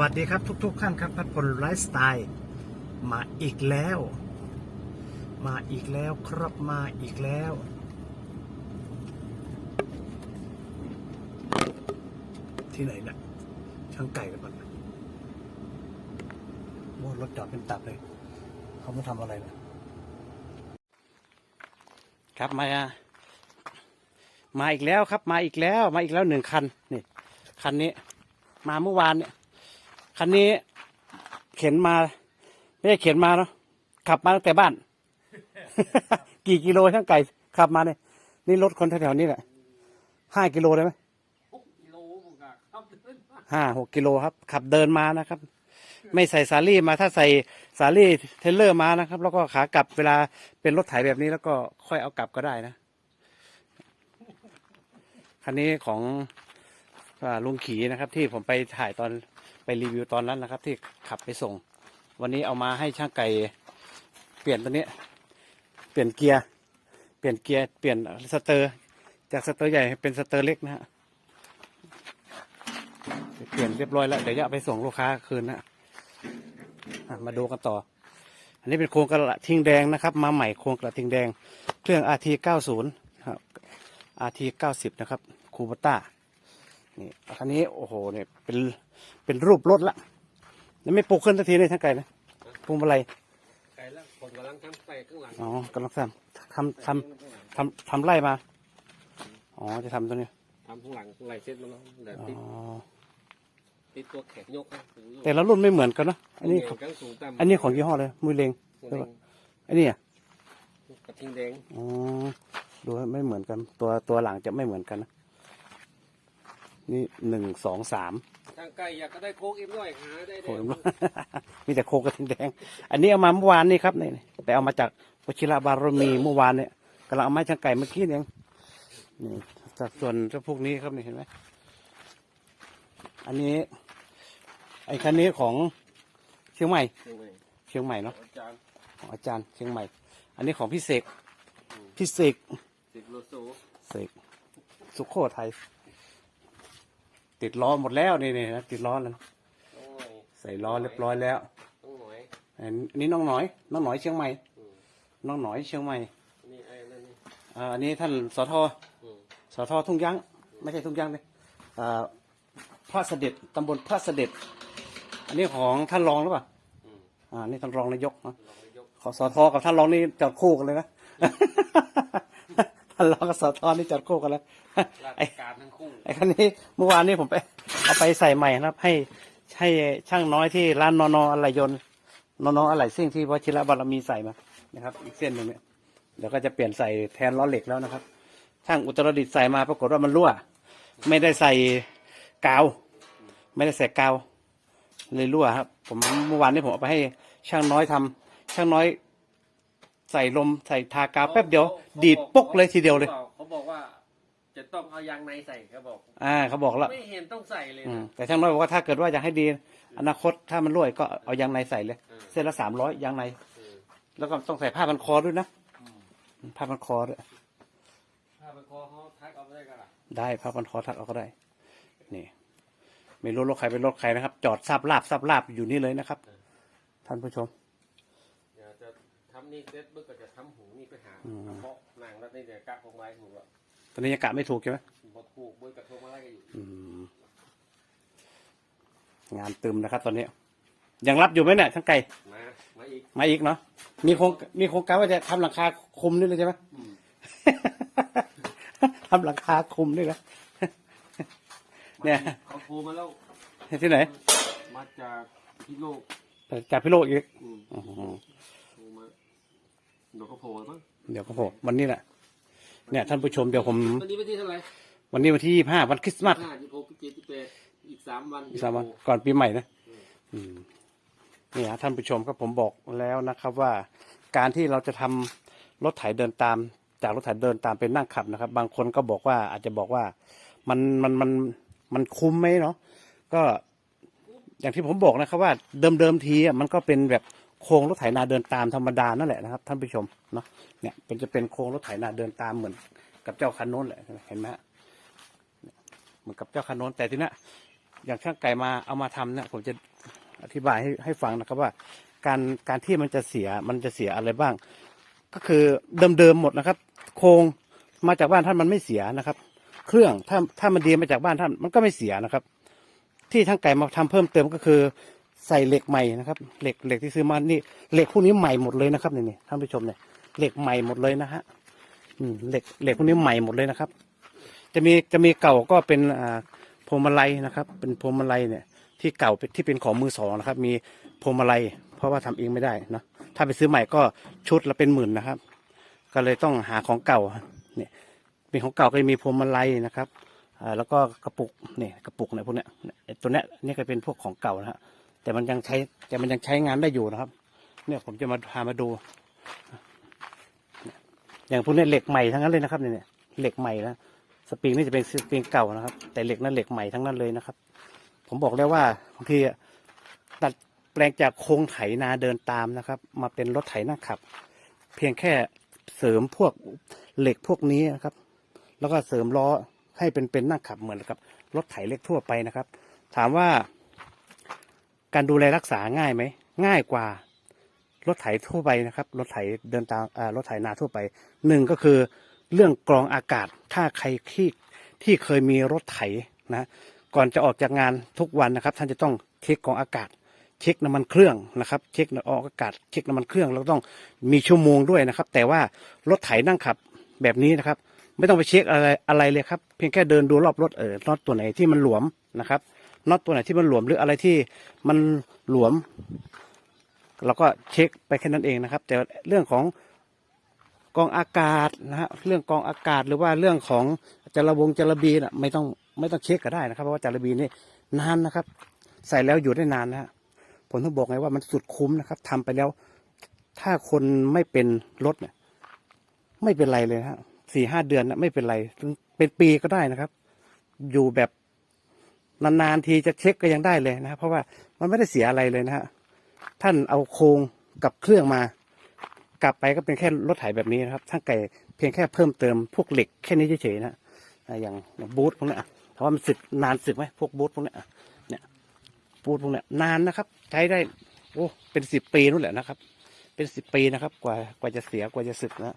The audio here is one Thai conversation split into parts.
วัสดีครับทุก ๆ ท่านครับพัดพลไลฟ์สไตล์มาอีกแล้ว มาอีกแล้วครับมาอีกแล้ว ที่ไหนนะช่างไก่กันก่อนโอ้รถจอดเป็นตับเลย เขาไม่ทำอะไรนะครับมามาอีกแล้วครับ มาอีกแล้ว มาอีกแล้วหนึ่งคันนี่คันนี้ มาเมื่อวานเนี่ย คันนี้เข็นมา ไม่ได้เข็นมาเนาะขับมาตั้งแต่บ้าน กี่กิโลช่างไก่ขับมาเนี่ยนี่รถคนแถวๆนี้แหละห้ากิโลได้ไหมห้าหกกิโลครับ ขับเดินมานะครับ ไม่ใส่สาลี่มาถ้าใส่สาลี่เทเลอร์มานะครับ แล้วก็ขากลับเวลาเป็นรถไถแบบนี้แล้วก็ค่อยเอากลับก็ได้นะคันนี้ของอลุงขี่นะครับ ที่ผมไปถ่ายตอน ไปรีวิวตอนนั้นนะครับ ที่ขับไปส่ง วันนี้เอามาให้ช่างไก่เปลี่ยนตัวนี้ เปลี่ยนเกียร์ เปลี่ยนเกียร์ เปลี่ยนสเตอร์ จากสเตอร์ใหญ่เป็นสเตอร์เล็กนะฮะ เปลี่ยนเรียบร้อยแล้ว เดี๋ยวจะไปส่งลูกค้าคืนนะมาดูกันต่อ อันนี้เป็นโครงกระทิงแดงนะครับ มาใหม่โครงกระทิงแดง เครื่อง RT 90ครับ RT 90 นะครับ คูปต้า นี่คันนี้โอ้โหเนี่ยเป็นเป็นรูปรถละแล้วไม่ปลูกขึ้นสักทีเลยทั้งไก่นะปลูกอะไรไกลแล้วผมกำลังทำไปข้างหลังอ๋อกำลังทำทำทำทำทำไร่มาอ๋อจะทำตัวนี้ทำข้างหลังไหลเซ็ตมาแล้วเดี๋ยวอ๋ติดอติดตัวแขนยกนะถึงแต่ละรุ่นไม่เหมือนกันเนอะอันนี้กางสูงต่ำอันนี้ของยี่ห้อเลยมุยเลงตัวใช่แดปะงอันนี้อะกระทิงแดงอ๋อดูให้ไม่เหมือนกัน ตัวตัวหลังจะไม่เหมือนกันนะ นี่หนึ่งสองสามทางไกลอยากก็ได้โค้กอีกหน่อยหาได้โอ้ได้ยมีแต่โคกระทิงแดง อันนี้เอามาเมื่อวานนี่ครับนี่แต่เอามาจากวชิระบารมีเมื่อวานเนี่ยกำลังเอาไม้ช่างไก่เมื่อกี้เนี่ยเองนี่จากส่วนเจ้าพวกนี้ครับนี่เห็นไหมอันนี้ไอ้คันนี้ของเชียงใหม่ยังไงเชียงใหม่เนาะอาจารย์ของอาจารย์เชียงใหม่ อันนี้ของพี่เสกพี่เสกสิบโลโซเสกสุโขทัย ติดล้อหมดแล้วนี่นี่นะติดล้อแล้วต้องหน่อยใส่ล้อเรียบร้อยแล้วต้องหน่อยอันนี้น้องหน่อย น้องหน่อยเชียงใหม่ อืมน้องหน่อยเชียงใหม่นี่ไอ้นั่นนี่อ่าอันนี้ท่านสทอืมสททุ่งยั้งไม่ใช่ทุ่งยั้งเลยอ่าพระเสด็จตำบลพระเสด็จ อันนี้ของท่านรองหรือเปล่าอืมอ่านี่ท่านรองนายกเนาะลองไปยกขอสทกับท่านรองนี่จอดคู่กันเลยนะ ท่านรองกับสทนี่จอดคู่กันแล้วราชไอ้การทั้งคู่ไอ้คันนี้เมื่อวานนี้ผมไปเอาไปใส่ใหม่นะครับ ให้ให้ช่างน้อยที่ร้านนอนออะไรยนต์นอนออะไรซิ่งที่วชิระบารมีใส่มานะครับ อีกเส้นหนึ่งเนี่ยเดี๋ยวก็จะเปลี่ยนใส่แทนล้อเหล็กแล้วนะครับช่างอุตรดิตถ์ใส่มาปรากฏว่ามันรั่ว ไม่ได้ใส่กาว ไม่ได้ใส่กาวเลยรั่วครับ ผมเมื่อวานนี้ผมเอาไปให้ช่างน้อยทำช่างน้อย ใส่ลมใส่ทากาวแป๊บเดียว ดีดปุ๊กเลยทีเดียวเลย เขาบอกว่า จะต้องเอายางในใส่เขาบอก อ่าเขาบอกแล้วไม่เห็นต้องใส่เลยอืมนะแต่ช่างน้อยบอกว่าถ้าเกิดว่าอยากให้ดี อนาคตถ้ามันรั่วก็เอายางในใส่เลยอืมเส้นละสามร้อยยางใน เออแล้วก็ต้องใส่ผ้าพันคอด้วยนะอืมผ้าพันคอด้วยถ้าไปคอเขาทักเอาไม่ได้กันล่ะได้ผ้าพันคอทักเอาก็ได้ นี่ ไม่รู้รถใครเป็นรถใครนะครับ จอดซับลาบซับลาบอยู่นี่เลยนะครับ ท่านผู้ชมเดี๋ยวจะทำนี่เสร็จเมื่อก็จะทำหูนี่ไปหาอืมเพาะนางแล้วนี่เดี๋ยวกะของไม้ถูกแล้วตอนนี้ยังกะไม่ถูกใช่ไหมพอถูกบวยกระทงอะไรกันอยู่อืมงานตึมนะครับ ตอนนี้ ยังรับอยู่ไหมเนี่ยช่างไก่มามาอีกมาอีกเนาะมีโครงมีโครงการว่าจะทำหลังคาคุมนี่เลยใช่ไหมอืมทำหลังคาคุมด้วยนะเนี่ยเขาโทรมาแล้วที่ไหน มาจากพิโลกจากพิโลกอีก อืม อ๋อ โทรมา เดี๋ยวเขาโผล่มั้งเดี๋ยวก็ผมวันนี้แหละเนี่ยท่านผู้ชมเดี๋ยวผมวันนี้วันที่เท่าไหร่วันนี้วันที่ยี่ห้าวันคริสต์มาสห้ายี่หกยี่เจ็ดยี่แปดอีกสามวันอีกสามวันก่อนปีใหม่นะอืมนี่ฮะท่านผู้ชมครับผมบอกแล้วนะครับว่า การที่เราจะทำรถไถเดินตาม จากรถไถเดินตามเป็นนั่งขับนะครับ บางคนก็บอกว่าอาจจะบอกว่ามันมันมันมันคุ้มไหมเนาะก็อย่างที่ผมบอกนะครับว่าเดิมเดิมๆทีอะมันก็เป็นแบบ โครงรถไถนาเดินตามธรรมดานั่นแหละนะครับ ท่านผู้ชมเนาะเนี่ยเป็นจะเป็นโครงรถไถนาเดินตามเหมือนกับเจ้าคันโน้นแหละเห็นไหมฮะเหมือนกับเจ้าคันโน้นแต่ทีนี้อย่างช่างไก่มาเอามาทำเนี่ยผมจะอธิบายให้ให้ฟังนะครับว่า การการที่มันจะเสียมันจะเสียอะไรบ้าง ก็คือเดิมๆหมดนะครับ โครงมาจากบ้านท่านมันไม่เสียนะครับ เครื่องถ้าถ้ามันดีมาจากบ้านท่านมันก็ไม่เสียนะครับ ที่ช่างไก่มาทำเพิ่มเติมก็คือ ใส่เหล็กใหม่นะครับ เหล็กเหล็กที่ซื้อมานี่เหล็กพวกนี้ใหม่หมดเลยนะครับนี่นี่ท่านผู้ชมเนี่ยเหล็กใหม่หมดเลยนะฮะอืมเหล็กเหล็กพวกนี้ใหม่หมดเลยนะครับ จะมีจะมีเก่าก็เป็นอ่าพวงมาลัยนะครับ เป็นพวงมาลัยเนี่ย ที่เก่าที่เป็นของมือสองนะครับ มีพวงมาลัยเพราะว่าทำเองไม่ได้นะถ้าไปซื้อใหม่ก็ชุดละเป็นหมื่นนะครับ ก็เลยต้องหาของเก่าเนี่ยเป็นของเก่าก็จะมีพวงมาลัยนะครับอ่าแล้วก็กระปุกเนี่ยกระปุกเนี่ยพวกเนี้ยตัวเนี้ยนี่ก็เป็นพวกของเก่านะฮะ แต่มันยังใช้แต่มันยังใช้งานได้อยู่นะครับ เนี่ยผมจะมาพามาดู อย่างพวกนี้เหล็กใหม่ทั้งนั้นเลยนะครับเนี่ยเหล็กใหม่นะสปริงนี่จะเป็นสปริงเก่านะครับ แต่เหล็กนั้นเหล็กใหม่ทั้งนั้นเลยนะครับ ผมบอกแล้วว่าบางทีอะตัดแปลงจากโครงไถนาเดินตามนะครับ มาเป็นรถไถนั่งขับ เพียงแค่เสริมพวกเหล็กพวกนี้นะครับ แล้วก็เสริมล้อให้เป็นเป็นนั่งขับเหมือนกับรถไถเล็กทั่วไปนะครับ ถามว่า การดูแลรักษาง่ายไหม ง่ายกว่ารถไถทั่วไปนะครับ รถไถเดินตามรถไถนาทั่วไปหนึ่งก็คือเรื่องกรองอากาศ ถ้าใครที่ที่เคยมีรถไถนะ ก่อนจะออกจากงานทุกวันนะครับ ท่านจะต้องเช็คกรองอากาศ เช็คน้ำมันเครื่องนะครับ เช็คออกอากาศ เช็คน้ำมันเครื่อง แล้วต้องมีชั่วโมงด้วยนะครับ แต่ว่ารถไถนั่งขับแบบนี้นะครับ ไม่ต้องไปเช็คอะไรอะไรเลยครับ เพียงแค่เดินดูรอบรถเออน็อตตัวไหนที่มันหลวมนะครับ น็อตตัวไหนที่มันหลวมหรืออะไรที่มันหลวม เราก็เช็คไปแค่นั้นเองนะครับ แต่เรื่องของกองอากาศนะฮะเรื่องกองอากาศหรือว่าเรื่องของจระวงจระบีนะไม่ต้องไม่ต้องเช็คก็ได้นะครับ เพราะว่าจระบีนี่นานนะครับ ใส่แล้วอยู่ได้นานนะฮะผมต้องบอกไงว่ามันสุดคุ้มนะครับทำไปแล้ว ถ้าคนไม่เป็นรถเนี่ย ไม่เป็นไรเลยฮะสี่ห้าเดือนนะไม่เป็นไร เป็นปีก็ได้นะครับ อยู่แบบ นานๆทีจะเช็คก็ยังได้เลยนะครับเพราะว่ามันไม่ได้เสียอะไรเลยนะฮะท่านเอาโครงกับเครื่องมา กลับไปก็เป็นแค่รถไถแบบนี้นะครับท่านไก่เพียงแค่เพิ่มเติมพวกเหล็กแค่นี้เฉยๆนะอย่างบูทพวกนี้ยถามว่ามันสึกนานสึกไหมพวกบูทพวกนี้เนี่ยบูทพวกนี้นานนะครับ ใช้ได้โอ้เป็นสิบปีนู่นแหละนะครับ เป็นสิบปีนะครับกว่ากว่าจะเสียกว่าจะสึกนะ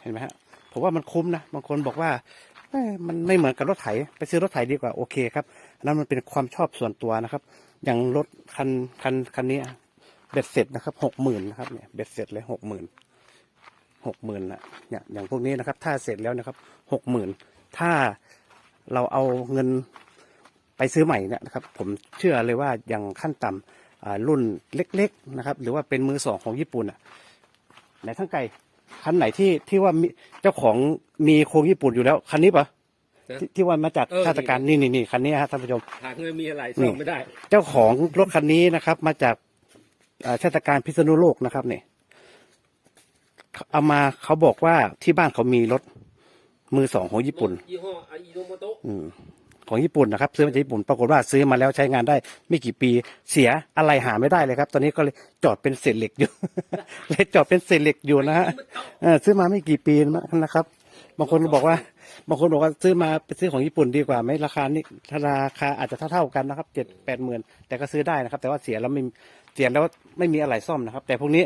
เห็นไหมฮะผมว่ามันคุ้มนะบางคนบอกว่า มันไม่เหมือนกับรถไถ ไปซื้อรถไถดีกว่าโอเคครับนั้นมันเป็นความชอบส่วนตัวนะครับ อย่างรถคันคันคันนี้เบ็ดเสร็จนะครับหกหมื่นนะครับเนี่ยเบ็ดเสร็จเลยหกหมื่นหกหมื่นนะเนี่ยอย่างพวกนี้นะครับ ถ้าเสร็จแล้วนะครับหกหมื่นถ้าเราเอาเงินไปซื้อใหม่เนี่ยนะครับ ผมเชื่อเลยว่าอย่างขั้นต่ำรุ่นเล็ก ๆ นะครับ หรือว่าเป็นมือสองของญี่ปุ่นอะไหนทั้งไกล คันไหนที่ที่ว่ามีเจ้าของมีโครงญี่ปุ่นอยู่แล้ว คันนี้ปะที่ที่ว่ามาจากเออ ชาติการนี่นี่นี่คันนี้ฮะท่านผู้ชม หากเงินมีอะไรนี่ ซ่อมไม่ได้ เจ้าของรถคันนี้นะครับ มาจากอ่าชาติการพิษณุโลกนะครับเนี่ยเอามาเขาบอกว่าที่บ้านเขามีรถมือสองของญี่ปุ่น ยี่ห้ออาอิโนโมโตะอืม ของญี่ปุ่นนะครับซื้อมาจากญี่ปุ่นปรากฏว่าซื้อมาแล้วใช้งานได้ไม่กี่ปีเสียอะไรหาไม่ได้เลยครับ ตอนนี้ก็เลยจอดเป็นเศษเหล็กอยู่ เลยจอดเป็นเศษเหล็กอยู่นะฮะเออซื้อมาไม่กี่ปีนะครับบางคนบอกว่าบางคนบอกว่าซื้อมาไปซื้อของญี่ปุ่นดีกว่าไหมราคานี่ถ้าราคาอาจจะเท่าๆกันนะครับเจ็ดแปดหมื่นแต่ก็ซื้อได้นะครับ แต่ว่าเสียแล้วไม่เสียแล้วไม่มีอะไรซ่อมนะครับ แต่พวกนี้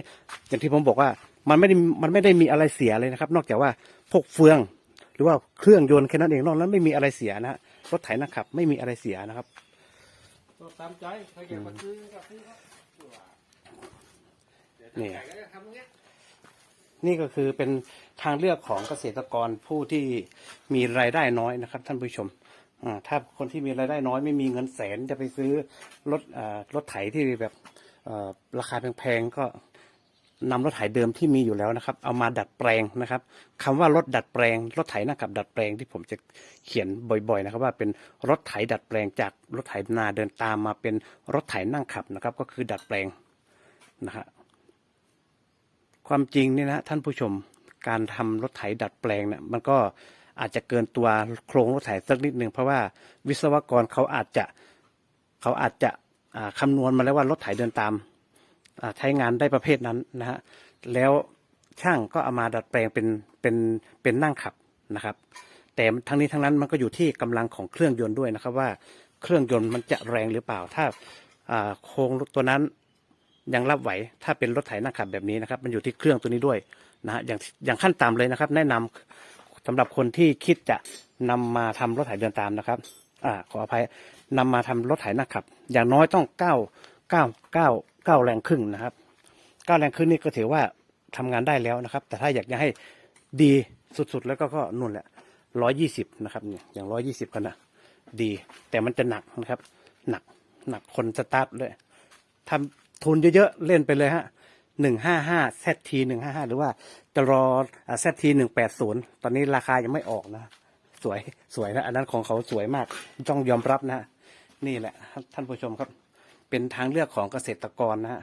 อย่างที่ผมบอกว่ามันไม่ได้มันไม่ได้มีอะไรเสียเลยนะครับ นอกจากว่าพวกเฟือง หรือว่าเครื่องยนต์แค่นั้นเองนอกนั้นไม่มีอะไรเสียนะฮะรถไถนะครับ ไม่มีอะไรเสียนะครับก็ตามใจใครอยากมาซื้อก็ซื้อครับเดี๋ยวนี่ทางไก่ก็จะทำอย่างเงี้ยนี่ก็คือเป็นทางเลือกของเกษตรกรผู้ที่มีรายได้น้อยนะครับ ท่านผู้ชมอ่าถ้าคนที่มีรายได้น้อยไม่มีเงินแสนจะไปซื้อรถอ่ารถไถที่แบบเอ่อราคาแพงๆก็ นำรถไถเดิมที่มีอยู่แล้วนะครับ เอามาดัดแปลงนะครับคำว่ารถดัดแปลง รถไถหน้ากับดัดแปลงที่ผมจะเขียนบ่อยๆนะครับ ว่าเป็นรถไถดัดแปลงจากรถไถนาเดินตามมาเป็นรถไถนั่งขับนะครับ ก็คือดัดแปลงนะฮะความจริงเนี่ยนะท่านผู้ชมการทำรถไถดัดแปลงเนี่ยมันก็อาจจะเกินตัวโครงรถไถสักนิดหนึ่งเพราะว่าวิศวกรเขาอาจจะเขาอาจจะอ่าคำนวณมาแล้วว่ารถไถเดินตาม ใช้งานได้ประเภทนั้นนะฮะแล้วช่างก็เอามาดัดแปลงเป็นเป็นเป็นนั่งขับนะครับ แต่ทั้งนี้ทั้งนั้นมันก็อยู่ที่กำลังของเครื่องยนต์ด้วยนะครับว่าเครื่องยนต์มันจะแรงหรือเปล่า ถ้าโครงรถตัวนั้นยังรับไหวถ้าเป็นรถไถหน้าขับแบบนี้นะครับ มันอยู่ที่เครื่องตัวนี้ด้วยนะฮะอย่างอย่างขั้นต่ำเลยนะครับ แนะนำสำหรับคนที่คิดจะนำมาทำรถไถเดินตามนะครับอ่าขออภัยนำมาทำรถไถหน้าขับ อย่างน้อยต้องเก้าเก้าเก้า เก้าแรงครึ่งนะครับเก้าแรงครึ่งนี่ก็ถือว่าทำงานได้แล้วนะครับ แต่ถ้าอยากจะให้ดีสุดๆ แล้วก็ก็นู่นแหละร้อยยี่สิบนะครับเนี่ยอย่างร้อยยี่สิบกันนะดี แต่มันจะหนักนะครับ หนักหนักคนสตาร์ทเลยทำทุนเยอะๆ เล่นไปเลยฮะหนึ่งห้าห้าแซทีหนึ่งห้าห้าหรือว่าจะรอแซทีหนึ่งแปดศูนย์ตอนนี้ราคายังไม่ออกนะ สวยสวยนะ อันนั้นของเขาสวยมาก ต้องยอมรับนะ นี่แหละ ท่านผู้ชมครับ เป็นทางเลือกของเกษตรกรนะฮะ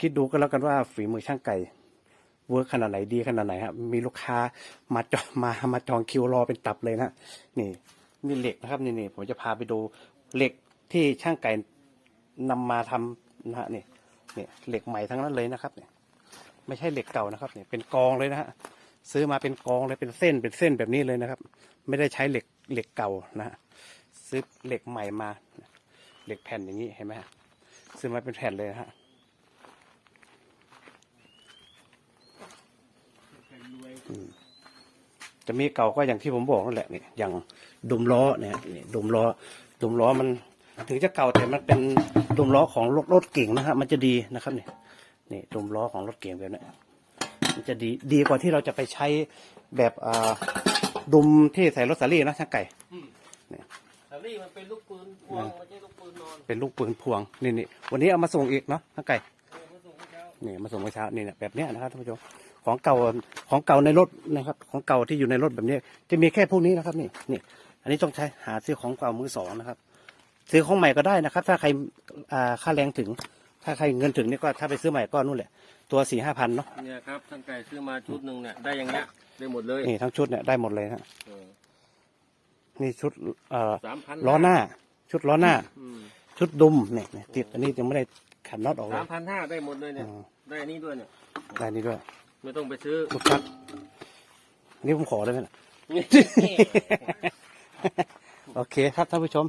คิดดูก็แล้วกันว่าฝีมือช่างไก่เวิร์กขนาดไหนดีขนาดไหนครับมีลูกค้ามาจองมามาจองคิวรอเป็นตับเลยนะนี่นี่เหล็กนะครับนี่นี่ผมจะพาไปดูเหล็กที่ช่างไก่นำมาทำนะฮะนี่นี่เหล็กใหม่ทั้งนั้นเลยนะครับเนี่ยไม่ใช่เหล็กเก่านะครับเนี่ยเป็นกองเลยนะฮะซื้อมาเป็นกองเลยเป็นเส้นเป็นเส้นแบบนี้เลยนะครับ ไม่ได้ใช้เหล็กเหล็กเก่านะฮะซื้อเหล็กใหม่มา เหล็กแผ่นอย่างนี้เห็นไหมฮะซื้อมาเป็นแผ่นเลยฮะจะมีเก่าก็อย่างที่ผมบอกนั่นแหละเนี่ยอย่างดุมล้อเนี่ยนี่ดุมล้อดุมล้อมันถึงจะเก่าแต่มันเป็นดุมล้อของรถรถเก่งนะฮะมันจะดีนะครับนี่นี่ดุมล้อของรถเก่งแบบนี้มันจะดีดีกว่าที่เราจะไปใช้แบบอ่าดุมที่ใส่รถสาลี่นะช่างไก่ แต่นี่มันเป็นลูกปืนพวงไม่ใช่ลูกปืนนอนเป็นลูกปืนพวงนี่นี่วันนี้เอามาส่งอีกเนาะช่างไก่เออมาส่งเมื่อเช้านี่มาส่งเมื่อเช้านี่เนี่ยแบบเนี้ยนะครับท่านผู้ชมของเก่าของเก่าในรถนะครับ ของเก่าที่อยู่ในรถแบบนี้ จะมีแค่พวกนี้นะครับ นี่นี่อันนี้ต้องใช้หาซื้อของเก่ามือสองนะครับ ซื้อของใหม่ก็ได้นะครับ ถ้าใครอ่าค่าแรงถึง ถ้าใครเงินถึงนี่ก็ถ้าไปซื้อใหม่ก็นู่นแหละตัวสี่ห้าพันเนาะเนี่ยครับช่างไก่ซื้อมาชุดหนึ่งเนี่ยได้อย่างเงี้ยได้หมดเลยนี่ทั้งชุดเนี่ยได้หมดเลยฮะเออ นี่ชุดเอ่อสามพันล้อหน้า ชุดล้อหน้าอืมชุดดุมเนี่ยเนี่ยติดอันนี้ยังไม่ได้ขันน็อตออกเลสายมพันห้าได้หมดเลยเนี่ยอ๋อได้อันนี้ด้วยเนี่ย ได้นี่ด้วยไม่ต้องไปซื้อ ลูกคัดนี่ผมขอได้ไหมน่ะ โอเคครับท่านผู้ชม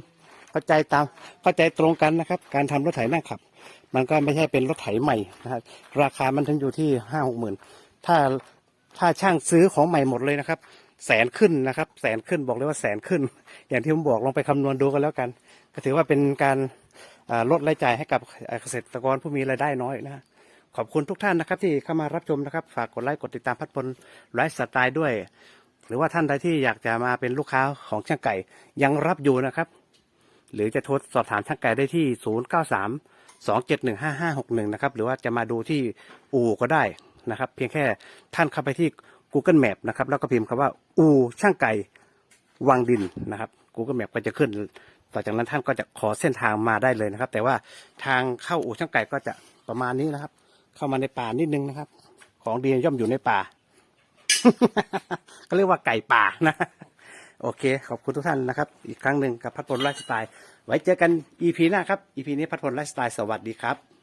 เข้าใจตามเข้าใจตรงกันนะครับ การทำรถไถนั่งขับ มันก็ไม่ใช่เป็นรถไถใหม่นะครับราคามันถึงอยู่ที่ห้าหกหมื่นถ้าถ้าช่างซื้อของใหม่หมดเลยนะครับ แสนขึ้นนะครับ แสนขึ้นบอกเลยว่าแสนขึ้น อย่างที่ผมบอกลองไปคำนวณดูกันแล้วกัน ก็ถือว่าเป็นการลดรายจ่ายให้กับเกษตรกรผู้มีรายได้น้อยนะขอบคุณทุกท่านนะครับที่เข้ามารับชมนะครับฝากกดไลค์กดติดตามพัดพลไลฟ์สไตล์ด้วย หรือว่าท่านใดที่อยากจะมาเป็นลูกค้าของช่างไก่ยังรับอยู่นะครับ หรือจะโทรสอบถามช่างไก่ได้ที่ 0 9 3 2 7 1 5 5 6 1 นะครับหรือว่าจะมาดูที่อู่ก็ได้นะครับ เพียงแค่ท่านเข้าไปที่ Google Map นะครับ แล้วก็พิมพ์คำว่าอูช่างไก่วังดินนะครับ Google Map ก็จะขึ้น ต่อจากนั้นท่านก็จะขอเส้นทางมาได้เลยนะครับ แต่ว่าทางเข้าอู่ช่างไก่ก็จะประมาณนี้นะครับ เข้ามาในป่านิดนึงนะครับ ของดีย่อมอยู่ในป่า ก็เรียกว่าไก่ป่านะ โอเค ขอบคุณทุกท่านนะครับ อีกครั้งหนึ่งกับพัดพลไลฟ์สไตล์ ไว้เจอกัน EP หน้าครับ EP นี้พัดพลไลฟ์สไตล์ สวัสดีครับ